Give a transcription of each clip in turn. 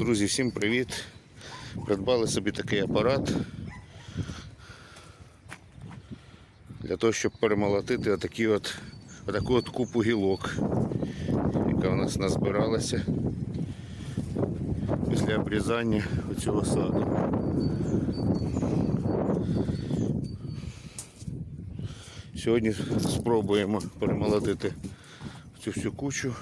Друзі, всім привіт. Придбали собі такий апарат для того, щоб перемолотити отакі от, отаку от купу гілок, яка у нас назбиралася після обрізання цього саду. Сьогодні спробуємо перемолотити цю всю кучу.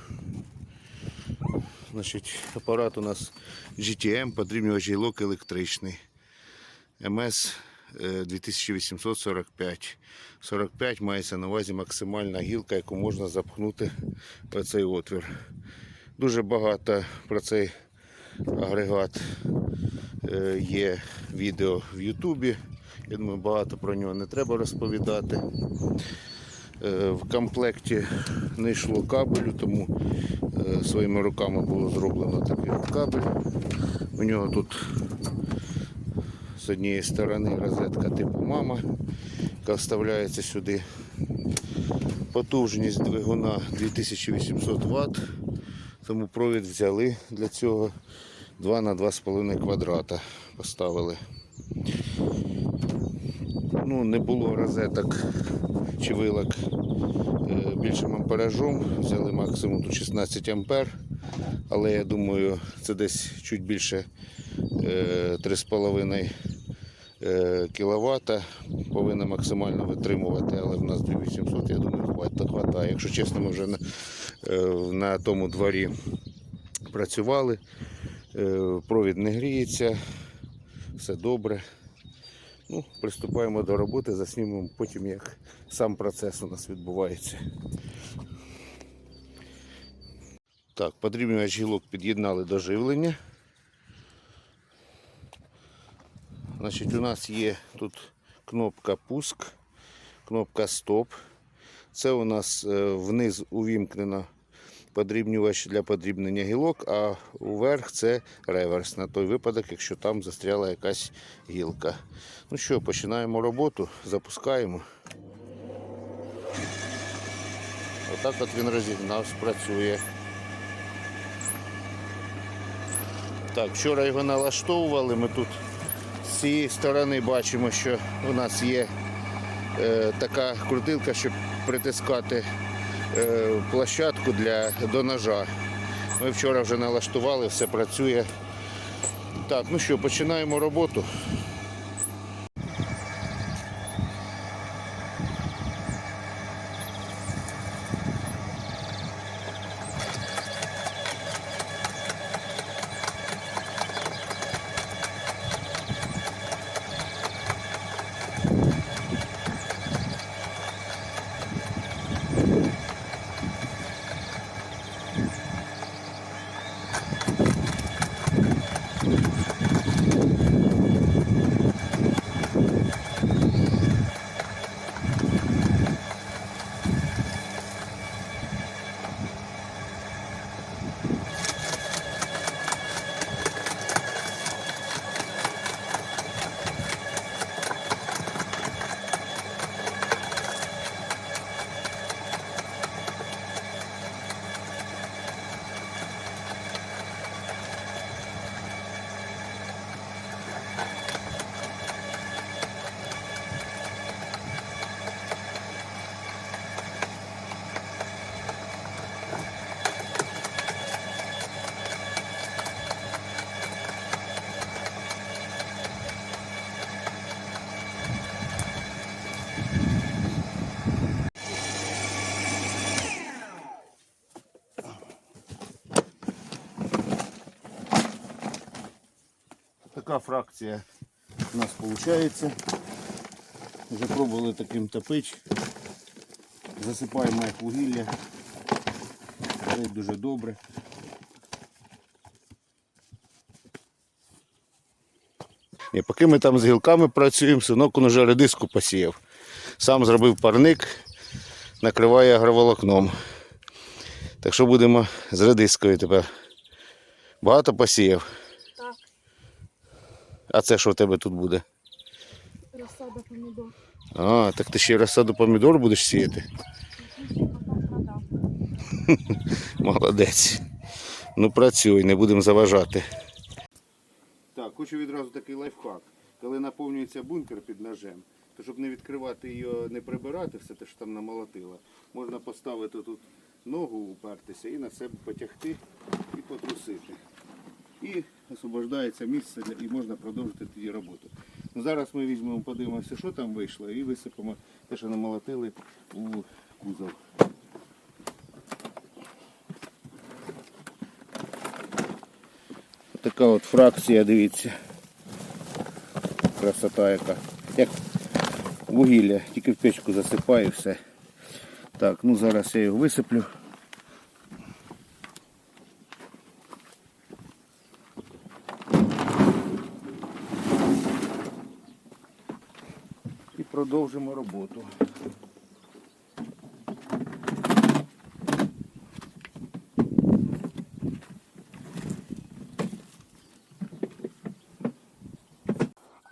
Значить, апарат у нас GTM, подрібнювач гілок електричний. МС е, 2845. 45 мається на увазі максимальна гілка, яку можна запхнути в цей отвір. Дуже багато про цей агрегат е, є відео в Ютубі. Я думаю, багато про нього не треба розповідати. Е, В комплекті не йшло кабелю, тому своїми руками було зроблено такий кабель. У нього тут з однієї сторони розетка типу мама, яка вставляється сюди. Потужність двигуна 2800 Вт, тому провід взяли для цього 2 на 2,5 квадрата поставили. Ну, не було розеток чи вилок е, більшим амперажом. Взяли максимум тут 16 ампер. Але я думаю, це десь чуть більше е, 3,5 е, кВт. Повинна максимально витримувати, але в нас 2800, я думаю, хватить, хватає. Якщо чесно, ми вже на, е, на тому дворі працювали. Е, Провід не гріється, все добре. Ну, приступаємо до роботи, заснімемо потім, як сам процес у нас відбувається. Так, подрібнювач гілок під'єднали до живлення. Значить, у нас є тут кнопка пуск, кнопка стоп. Це у нас е, вниз увімкнено подрібнювач для подрібнення гілок, а уверх це реверс на той випадок, якщо там застряла якась гілка. Ну що, починаємо роботу, запускаємо. Отак от він розігнався, працює. Так, вчора його налаштовували. Ми тут з цієї сторони бачимо, що у нас є е, така крутилка, щоб притискати площадку для, до ножа. Ми вчора вже налаштували, все працює. Так, ну що, починаємо роботу. Така фракція у нас виходить. Вже пробували таким топити. Засипаємо їх вугілля. Горить дуже добре. І поки ми там з гілками працюємо, синок він вже редиску посіяв. Сам зробив парник, накриває агроволокном. Так що будемо з редискою тепер. Багато посіяв. А це що в тебе тут буде? розсада помідор. А, так ти ще й розсаду помідор будеш сіяти? Молодець. Ну працюй, не будемо заважати. Так, хочу відразу такий лайфхак. Коли наповнюється бункер під ножем, то щоб не відкривати його, не прибирати все те, що там намолотило, можна поставити тут ногу, упертися і на себе потягти і потрусити. І освобождається місце для, і можна продовжити тоді роботу. Ну, зараз ми візьмемо, подивимося, що там вийшло, і висипемо те, що намолотили у кузов. Така от фракція, дивіться. Красота яка. Як вугілля, тільки в печку засипаю все. Так, ну зараз я його висиплю. І продовжимо роботу.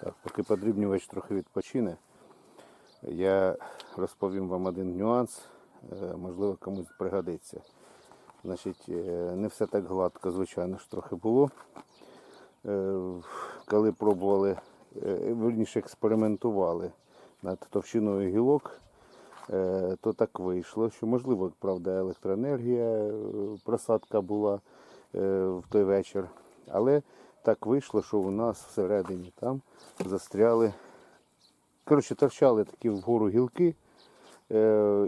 Так, поки подрібнювач трохи відпочине, я розповім вам один нюанс, е, можливо комусь пригодиться. Значить, е, не все так гладко, звичайно ж, трохи було. Е, Коли пробували, верніше експериментували над товщиною гілок, е, то так вийшло, що можливо, правда, електроенергія, е, просадка була е, в той вечір. Але так вийшло, що у нас всередині там застряли. Коротше, торчали такі вгору гілки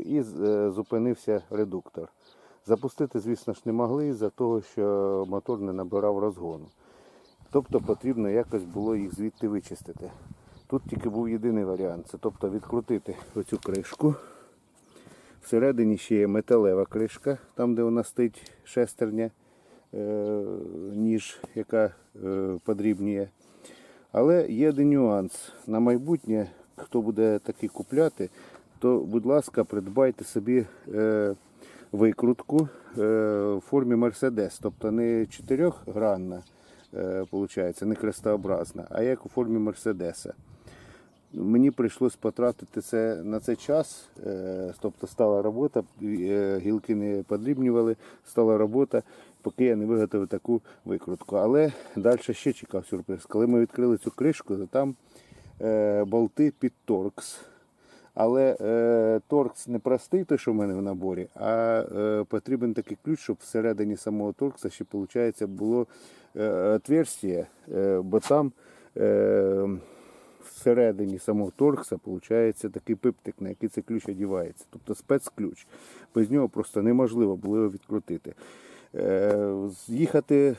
і зупинився редуктор. Запустити, звісно ж, не могли із-за того, що мотор не набирав розгону. Тобто потрібно якось було їх звідти вичистити. Тут тільки був єдиний варіант це тобто відкрутити оцю кришку. Всередині ще є металева кришка, там де вона стоїть шестерня, е, ніж, яка е, подрібнює. Але є один нюанс. На майбутнє, хто буде такий купляти, то, будь ласка, придбайте собі е, викрутку в формі Мерседес. Тобто не чотирьохгранна, не крестообразна, а як у формі Мерседеса. Мені прийшлось потратити це на цей час, е, тобто стала робота, е, гілки не подрібнювали, стала робота, поки я не виготовив таку викрутку. Але далі ще чекав сюрприз. Коли ми відкрили цю кришку, то там е, болти під торкс. Але е, торкс не простий, той, що в мене в наборі, а е, потрібен такий ключ, щоб всередині самого торкса ще виходить, було е, отверстие, е, бо там всередині самого торкса виходить такий пиптик, на який цей ключ одівається. Тобто спецключ. Без нього просто неможливо було його відкрутити. Е, Їхати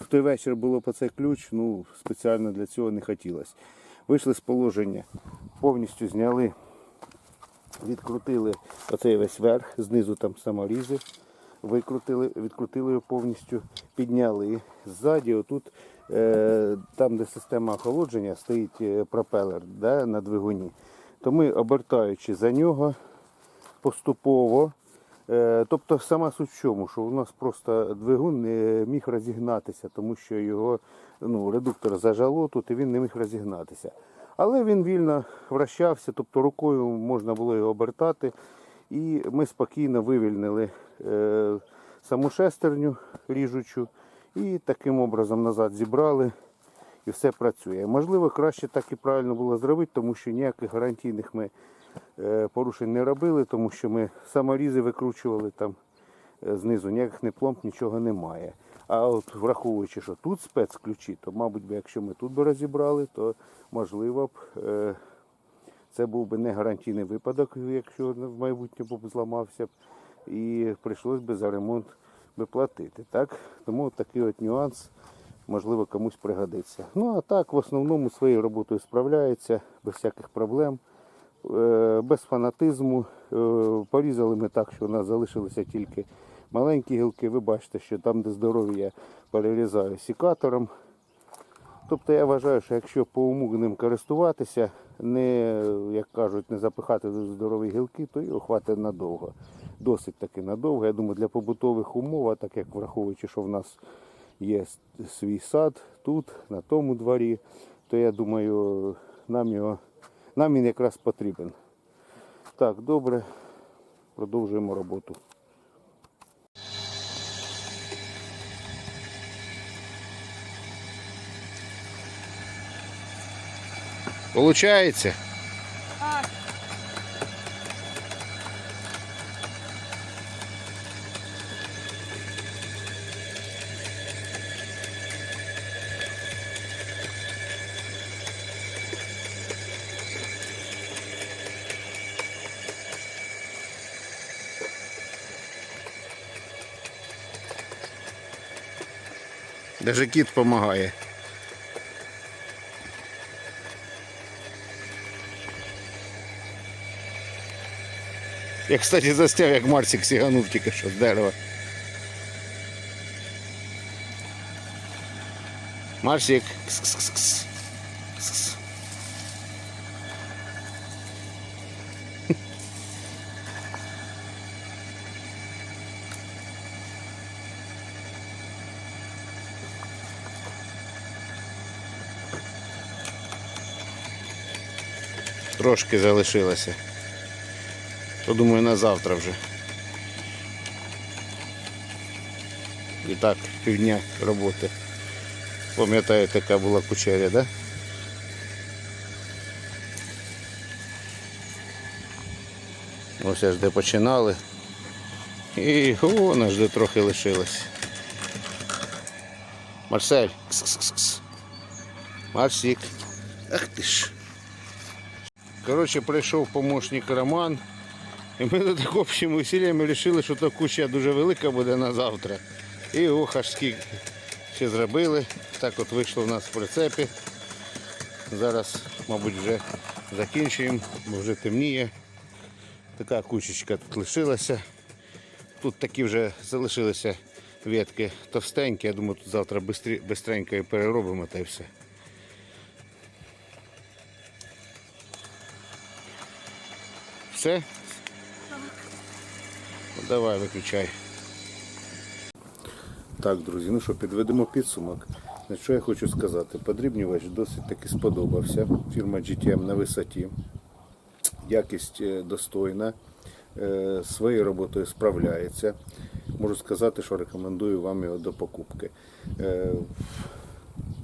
в той вечір було по цей ключ, ну спеціально для цього не хотілося. Вийшли з положення, повністю зняли, відкрутили оцей весь верх, знизу там саморізи, викрутили, відкрутили його повністю, підняли. Ззаді, отут, там, де система охолодження, стоїть е, пропелер да, на двигуні. То ми, обертаючи за нього поступово, Е, Тобто сама суть в чому, що у нас просто двигун не міг розігнатися, тому що його ну, редуктор зажало тут і він не міг розігнатися. Але він вільно вращався, тобто рукою можна було його обертати. І ми спокійно вивільнили е, саму шестерню ріжучу і таким образом назад зібрали і все працює. Можливо, краще так і правильно було зробити, тому що ніяких гарантійних ми е, порушень не робили, тому що ми саморізи викручували там е, знизу, ніяких не пломб, нічого немає. А от враховуючи, що тут спецключі, то, мабуть, би, якщо ми тут би розібрали, то можливо б е, це був би не гарантійний випадок, якщо в майбутньому б зламався б, і прийшлось би за ремонт би платити. Так? Тому такий от нюанс, можливо, комусь пригодиться. Ну а так, в основному своєю роботою справляється без всяких проблем, е, без фанатизму. Е, Порізали ми так, що у нас залишилися тільки маленькі гілки. Ви бачите, що там, де здорові, я перерізаю сікатором. Тобто я вважаю, що якщо по уму ним користуватися, не, як кажуть, не запихати здорові гілки, то його хватить надовго. Досить таки надовго. Я думаю, для побутових умов, а так як враховуючи, що в нас є свій сад тут, на тому дворі, то я думаю, нам, його, нам він якраз потрібен. Так, добре, продовжуємо роботу. Получається? Даже кіт допомагає. Я, кстати, застяв, як Марсик сіганув тільки що з дерева. Марсик. Кс-кс-кс-кс. Кс-кс. Трошки залишилося. То думаю на завтра вже. І так, півдня роботи. Пам'ятаєте, яка була кучеря, да? Ось аж де починали. І о, аж де трохи лишилось. Марсель. Кс-кс-кс. Марсик. Ах ти ж. Коротше, прийшов помощник Роман. І ми до так общими усиллями вирішили, що та куща дуже велика буде на завтра. І ох, аж скільки ще зробили. Так от вийшло в нас в прицепі. Зараз, мабуть, вже закінчуємо, бо вже темніє. Така кучечка тут лишилася. Тут такі вже залишилися ветки товстенькі. Я думаю, тут завтра швидко і переробимо та й все. Все? Ну, Давай, виключай. Так, друзі, ну що, підведемо підсумок. Що я хочу сказати? Подрібнювач досить таки сподобався. Фірма GTM на висоті. Якість е, достойна. Е, Своєю роботою справляється. Можу сказати, що рекомендую вам його до покупки.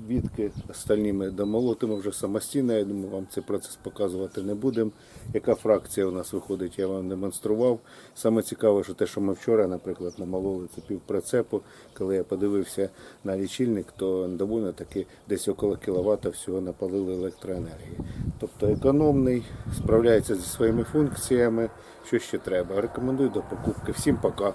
Відки остальні ми домолотимо вже самостійно. Я думаю, вам цей процес показувати не будемо. Яка фракція у нас виходить, я вам демонстрував. Саме цікаве, що те, що ми вчора, наприклад, намололи це півприцепу, коли я подивився на лічильник, то довольно таки десь около кіловата всього напалили електроенергії. Тобто економний, справляється зі своїми функціями. Що ще треба? Рекомендую до покупки. Всім пока.